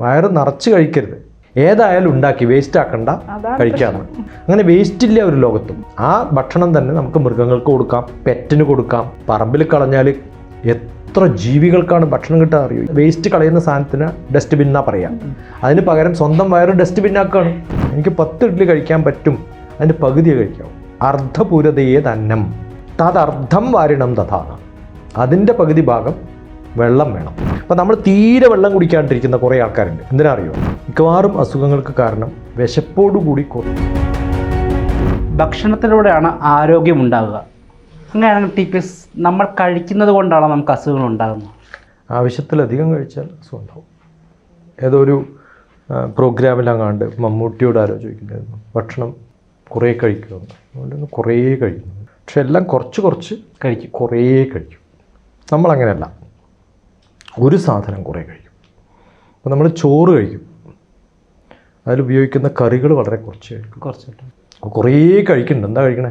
വയറ് നിറച്ച് കഴിക്കരുത്. ഏതായാലും ഉണ്ടാക്കി വേസ്റ്റ് ആക്കണ്ട കഴിക്കാന്ന്. അങ്ങനെ വേസ്റ്റ് ഇല്ല ഒരു ലോകത്തും. ആ ഭക്ഷണം തന്നെ നമുക്ക് മൃഗങ്ങൾക്ക് കൊടുക്കാം പെറ്റിന് കൊടുക്കാം. പറമ്പിൽ കളഞ്ഞാൽ എത്ര ജീവികൾക്കാണ് ഭക്ഷണം കിട്ടാൻ അറിയൂ? വേസ്റ്റ് കളയുന്ന സാധനത്തിന് ഡസ്റ്റ്ബിൻ എന്നാ പറയാം. അതിന് പകരം സ്വന്തം വയറ് ഡസ്റ്റ്ബിൻ ആക്കുകയാണ് എനിക്ക് പത്ത് ഇഡ്ഡലി കഴിക്കാൻ പറ്റും. അതിന്റെ പകുതിയെ കഴിക്കാം. അർദ്ധപൂരതയെ തന്നം തദർദ്ധം വാരിണം തഥാണ് അതിന്റെ പകുതി ഭാഗം വെള്ളം വേണം. അപ്പം നമ്മൾ തീരെ വെള്ളം കുടിക്കാണ്ടിരിക്കുന്ന കുറേ ആൾക്കാരുണ്ട്. എന്തിനാ അറിയോ മിക്കവാറും അസുഖങ്ങൾക്ക് കാരണം വിശപ്പോടുകൂടി ഭക്ഷണത്തിലൂടെയാണ് ആരോഗ്യം ഉണ്ടാകുക. അങ്ങനെയാണെങ്കിൽ ടി പി എസ് നമ്മൾ കഴിക്കുന്നത് കൊണ്ടാണോ നമുക്ക് അസുഖങ്ങൾ ഉണ്ടാകുന്നത്? ആവശ്യത്തിലധികം കഴിച്ചാൽ അസുഖം ഉണ്ടാവും. ഏതോ ഒരു പ്രോഗ്രാമിലങ്ങാണ്ട് മമ്മൂട്ടിയോട് ആരോ ചോദിക്കുന്നുണ്ടായിരുന്നു ഭക്ഷണം കുറേ കഴിക്കുമെന്ന് അതുകൊണ്ട് കുറേ കഴിക്കുന്നു പക്ഷെ എല്ലാം കുറച്ച് കുറച്ച് കഴിക്കും. കുറേ കഴിക്കും. നമ്മളങ്ങനെയല്ല. ഒരു സാധനം കുറേ കഴിക്കും. അപ്പോൾ നമ്മൾ ചോറ് കഴിക്കും. അതിൽ ഉപയോഗിക്കുന്ന കറികൾ വളരെ കുറച്ച് കഴിക്കും. കുറച്ച് അപ്പോൾ കുറേ കഴിക്കുന്നുണ്ട് എന്താ കഴിക്കണേ?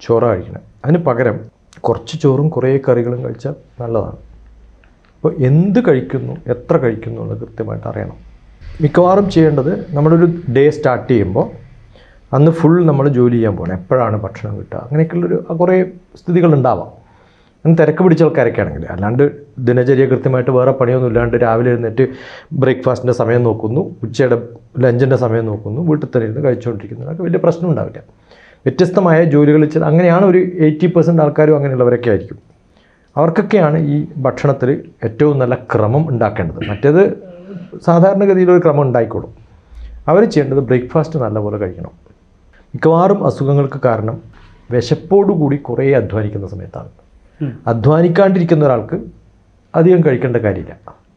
ചോറ കഴിക്കണേ. അതിന് പകരം കുറച്ച് ചോറും കുറേ കറികളും കഴിച്ചാൽ നല്ലതാണ്. അപ്പോൾ എന്ത് കഴിക്കുന്നു എത്ര കഴിക്കുന്നു എന്ന് കൃത്യമായിട്ട് അറിയണം. മിക്കവാറും ചെയ്യേണ്ടത് നമ്മളൊരു ഡേ സ്റ്റാർട്ട് ചെയ്യുമ്പോൾ അന്ന് ഫുൾ നമ്മൾ ജോലി ചെയ്യാൻ പോകണം. എപ്പോഴാണ് ഭക്ഷണം കിട്ടുക? അങ്ങനെയൊക്കെയുള്ളൊരു കുറേ സ്ഥിതികളുണ്ടാവാം. തിരക്ക് പിടിച്ച ആൾക്കാരൊക്കെ ആണെങ്കിൽ. അല്ലാണ്ട് ദിനചര്യ കൃത്യമായിട്ട് വേറെ പണിയൊന്നും ഇല്ലാണ്ട് രാവിലെ എഴുന്നേറ്റ് ബ്രേക്ക്ഫാസ്റ്റിന്റെ സമയം നോക്കുന്നു ഉച്ചയുടെ ലഞ്ചിന്റെ സമയം നോക്കുന്നു വീട്ടിൽ തന്നെ ഇരുന്ന് കഴിച്ചുകൊണ്ടിരിക്കുന്നതൊക്കെ വലിയ പ്രശ്നം ഉണ്ടാവില്ല. വ്യത്യസ്തമായ ജോലികൾ ചെയ്ത് അങ്ങനെയാണ് ഒരു എയ്റ്റി പെർസെന്റ് ആൾക്കാരും അങ്ങനെയുള്ളവരൊക്കെ ആയിരിക്കും. അവർക്കൊക്കെയാണ് ഈ ഭക്ഷണത്തിൽ ഏറ്റവും നല്ല ക്രമം ഉണ്ടാക്കേണ്ടത്. മറ്റേത് സാധാരണഗതിയിൽ ഒരു ക്രമം ഉണ്ടായിക്കോളും. അവർ ചെയ്യേണ്ടത് ബ്രേക്ക്ഫാസ്റ്റ് നല്ലപോലെ കഴിക്കണം. മിക്കവാറും അസുഖങ്ങൾക്ക് കാരണം വിശപ്പോടുകൂടി കുറേ അധ്വാനിക്കുന്ന സമയത്താണ്. അധ്വാനിക്കാണ്ടിരിക്കുന്ന ഒരാൾക്ക് അധികം കഴിക്കേണ്ട കാര്യമില്ല.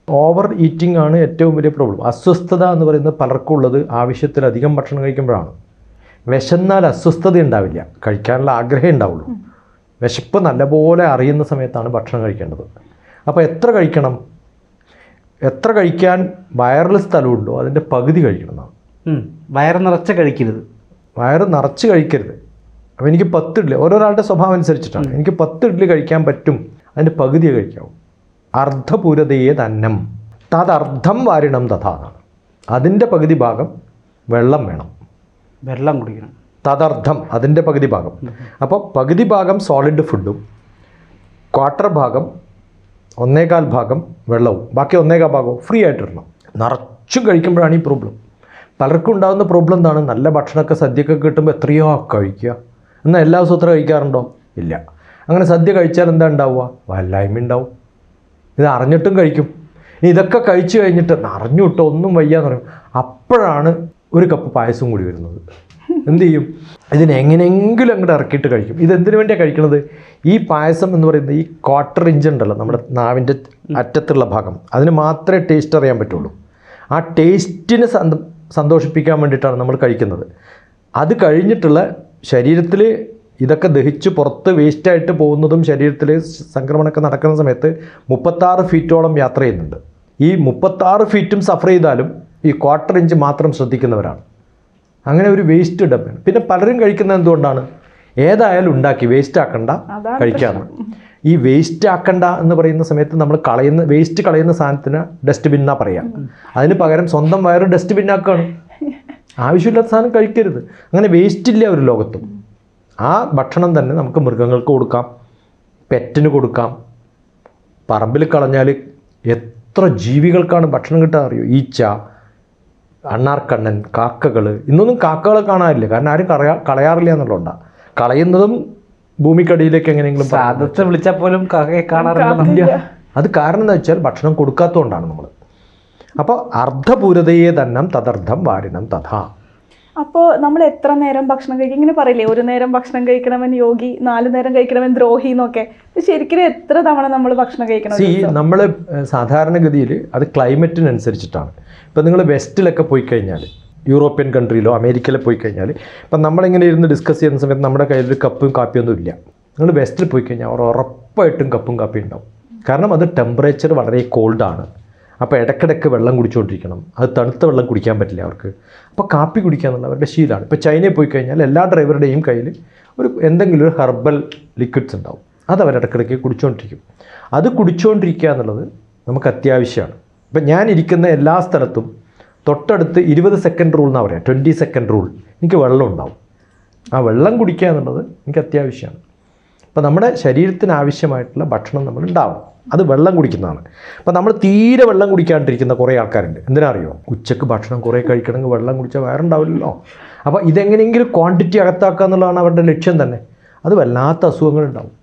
ഓവർ ഈറ്റിംഗ് ആണ് ഏറ്റവും വലിയ പ്രോബ്ലം. അസ്വസ്ഥത എന്ന് പറയുന്നത് പലർക്കും ഉള്ളത് ആവശ്യത്തിലധികം ഭക്ഷണം കഴിക്കുമ്പോഴാണ്. വിശന്നാൽ അസ്വസ്ഥത ഉണ്ടാവില്ല. കഴിക്കാനുള്ള ആഗ്രഹം ഉണ്ടാവുള്ളൂ. വിശപ്പ് നല്ലപോലെ അറിയുന്ന സമയത്താണ് ഭക്ഷണം കഴിക്കേണ്ടത്. അപ്പോൾ എത്ര കഴിക്കണം? എത്ര കഴിക്കാൻ വയറിൽ സ്ഥലമുണ്ടോ? അതിന്റെ പകുതി കഴിക്കണം എന്നാണ്. വയറ് നിറച്ച് കഴിക്കരുത്. വയറ് നിറച്ച് കഴിക്കരുത്. അപ്പോൾ എനിക്ക് പത്ത് ഇഡ്ഡലി ഓരോരാളുടെ സ്വഭാവം അനുസരിച്ചിട്ടാണ്. എനിക്ക് പത്ത് ഇഡ്ഡലി കഴിക്കാൻ പറ്റും അതിന്റെ പകുതിയെ കഴിക്കാവും. അർദ്ധപൂരതയെ തന്നം. തദർദ്ധം വാരിണം തഥാന്നാണ് അതിന്റെ പകുതി ഭാഗം വെള്ളം വേണം. വെള്ളം കുടിക്കണം. തദർദ്ധം അതിന്റെ പകുതി ഭാഗം. അപ്പോൾ പകുതി ഭാഗം സോളിഡ് ഫുഡും ക്വാർട്ടർ ഭാഗം ഒന്നേകാൽ ഭാഗം വെള്ളവും. ബാക്കി ഒന്നേകാൽ ഭാഗവും ഫ്രീ ആയിട്ട് ഇടണം. നിറച്ചും കഴിക്കുമ്പോഴാണ് ഈ പ്രോബ്ലം പലർക്കും ഉണ്ടാകുന്ന പ്രോബ്ലം എന്താണ്? നല്ല ഭക്ഷണമൊക്കെ സദ്യയൊക്കെ കിട്ടുമ്പോൾ എത്രയോ കഴിക്കുക? എന്നാൽ എല്ലാ ദിവസവും അത്ര കഴിക്കാറുണ്ടോ? ഇല്ല. അങ്ങനെ സദ്യ കഴിച്ചാൽ എന്താ ഉണ്ടാവുക? വല്ലായ്മ ഉണ്ടാവും. ഇത് അറിഞ്ഞിട്ടും കഴിക്കും. ഇനി ഇതൊക്കെ കഴിച്ചു കഴിഞ്ഞിട്ട് അറിഞ്ഞു വിട്ടോ ഒന്നും വയ്യാന്ന് പറയും. അപ്പോഴാണ് ഒരു കപ്പ് പായസം കൂടി വരുന്നത്. എന്ത് ചെയ്യും? ഇതിനെ എങ്ങനെയെങ്കിലും അങ്ങോട്ട് ഇറക്കിയിട്ട് കഴിക്കും. ഇത് എന്തിനു വേണ്ടിയാണ് കഴിക്കുന്നത് ഈ പായസം എന്ന് പറയുന്നത് ഈ ക്വാർട്ടർ ഇഞ്ച് ഉണ്ടല്ലോ നമ്മുടെ നാവിന്റെ അറ്റത്തുള്ള ഭാഗം. അതിന് മാത്രമേ ടേസ്റ്റ് അറിയാൻ പറ്റുള്ളൂ. ആ ടേസ്റ്റിനെ സന്ത സന്തോഷിപ്പിക്കാൻ വേണ്ടിയിട്ടാണ് നമ്മൾ കഴിക്കുന്നത്. അത് കഴിഞ്ഞിട്ടുള്ള ശരീരത്തിൽ ഇതൊക്കെ ദഹിച്ച് പുറത്ത് വേസ്റ്റായിട്ട് പോകുന്നതും ശരീരത്തിൽ സംക്രമണമൊക്കെ നടക്കുന്ന സമയത്ത് മുപ്പത്താറ് ഫീറ്റോളം യാത്ര ചെയ്യുന്നുണ്ട്. ഈ മുപ്പത്താറ് ഫീറ്റും സഫർ ചെയ്താലും ഈ ക്വാർട്ടർ ഇഞ്ച് മാത്രം ശ്രദ്ധിക്കുന്നവരാണ്. അങ്ങനെ ഒരു വേസ്റ്റ് ഡബ്ബാണ് പിന്നെ പലരും കഴിക്കുന്നത് എന്തുകൊണ്ടാണ്? ഏതായാലും ഉണ്ടാക്കി വേസ്റ്റ് ആക്കണ്ട കഴിക്കാറ് ഈ വേസ്റ്റ് ആക്കണ്ട എന്ന് പറയുന്ന സമയത്ത് നമ്മൾ കളയുന്ന വേസ്റ്റ് കളയുന്ന സാധനത്തിന് ഡസ്റ്റ്ബിൻ എന്നാ പറയാം. അതിന് പകരം സ്വന്തം വയറ് ഡസ്റ്റ്ബിൻ ആക്കുകയാണ് ആവശ്യമില്ലാത്ത സാധനം കഴിക്കരുത്. അങ്ങനെ വേസ്റ്റില്ല ഒരു ലോകത്തും. ആ ഭക്ഷണം തന്നെ നമുക്ക് മൃഗങ്ങൾക്ക് കൊടുക്കാം. പെറ്റിന് കൊടുക്കാം. പറമ്പിൽ കളഞ്ഞാൽ എത്ര ജീവികൾക്കാണ് ഭക്ഷണം കിട്ടാൻ അറിയോ? ഈച്ച അണ്ണാർക്കണ്ണൻ കാക്കകൾ. ഇന്നൊന്നും കാക്കകളെ കാണാറില്ല കാരണം ആരും കളയാ കളയാറില്ല എന്നുള്ളതുകൊണ്ടാണ് കളയുന്നതും ഭൂമിക്കടിയിലേക്ക് എങ്ങനെയെങ്കിലും വിളിച്ചാൽ പോലും കാണാറില്ല അത് കാരണം എന്താ വെച്ചാൽ ഭക്ഷണം കൊടുക്കാത്തതുകൊണ്ടാണ് നമ്മൾ അപ്പോൾ അർദ്ധപൂരതയെ തന്നെ തദർത്ഥം വാരിണം തഥാ. അപ്പോൾ നമ്മൾ എത്ര നേരം ഭക്ഷണം കഴിക്കും? ഇങ്ങനെ പറയില്ലേ ഒരു നേരം ഭക്ഷണം കഴിക്കണമെന്ന് യോഗി നാല് നേരം കഴിക്കണമെന്ന് ദ്രോഹി എന്നൊക്കെ. ശരിക്കും എത്ര തവണ നമ്മൾ ഭക്ഷണം കഴിക്കണം ഈ നമ്മൾ സാധാരണഗതിയിൽ അത് ക്ലൈമറ്റിനനുസരിച്ചിട്ടാണ്. ഇപ്പം നിങ്ങൾ വെസ്റ്റിലൊക്കെ പോയി കഴിഞ്ഞാൽ യൂറോപ്യൻ കൺട്രിയിലോ അമേരിക്കയിലോ പോയി കഴിഞ്ഞാൽ ഇപ്പം നമ്മളിങ്ങനെ ഇരുന്ന് ഡിസ്കസ് ചെയ്യുന്ന സമയത്ത് നമ്മുടെ കയ്യിൽ ഒരു കപ്പും കാപ്പിയൊന്നും ഇല്ല. നിങ്ങൾ വെസ്റ്റിൽ പോയി കഴിഞ്ഞാൽ അവർ ഉറപ്പായിട്ടും കപ്പും കാപ്പിയും ഉണ്ടാവും. കാരണം അത് ടെമ്പറേച്ചർ വളരെ കോൾഡാണ്. അപ്പോൾ ഇടയ്ക്കിടയ്ക്ക് വെള്ളം കുടിച്ചുകൊണ്ടിരിക്കണം. അത് തണുത്ത വെള്ളം കുടിക്കാൻ പറ്റില്ല അവർക്ക്. അപ്പോൾ കാപ്പി കുടിക്കുക എന്നുള്ള അവരുടെ ശീലമാണ്. ഇപ്പോൾ ചൈനയിൽ പോയി കഴിഞ്ഞാൽ എല്ലാ ഡ്രൈവറുടെയും കയ്യിൽ ഒരു എന്തെങ്കിലും ഒരു ഹെർബൽ ലിക്വിഡ്സ് ഉണ്ടാവും. അത് അവർ ഇടയ്ക്കിടയ്ക്ക് കുടിച്ചുകൊണ്ടിരിക്കും. അത് കുടിച്ചുകൊണ്ടിരിക്കുക എന്നുള്ളത് നമുക്ക് അത്യാവശ്യമാണ്. ഇപ്പം ഞാൻ ഇരിക്കുന്ന എല്ലാ സ്ഥലത്തും തൊട്ടടുത്ത് ഇരുപത് സെക്കൻഡ് റൂൾ എന്നാണ് പറയുക. ട്വന്റി സെക്കൻഡ് റൂൾ എനിക്ക് വെള്ളം ഉണ്ടാവും. ആ വെള്ളം കുടിക്കുക എന്നുള്ളത് എനിക്ക് അത്യാവശ്യമാണ്. അപ്പോൾ നമ്മുടെ ശരീരത്തിന് ആവശ്യമായിട്ടുള്ള ഭക്ഷണം നമ്മൾ ഉണ്ടാവും അത് വെള്ളം കുടിക്കുന്നതാണ്. അപ്പോൾ നമ്മൾ തീരെ വെള്ളം കുടിക്കാണ്ടിരിക്കുന്ന കുറേ ആൾക്കാരുണ്ട്. എന്തിനാ അറിയോ ഉച്ചയ്ക്ക് ഭക്ഷണം കുറേ കഴിക്കണമെങ്കിൽ വെള്ളം കുടിച്ചാൽ വയറുണ്ടാവില്ലല്ലോ. അപ്പോൾ ഇതെങ്ങനെയെങ്കിലും ക്വാണ്ടിറ്റി അകത്താക്കുക എന്നുള്ളതാണ് അവരുടെ ലക്ഷ്യം തന്നെ. അത് വല്ലാത്ത അസുഖങ്ങളുണ്ടാവും.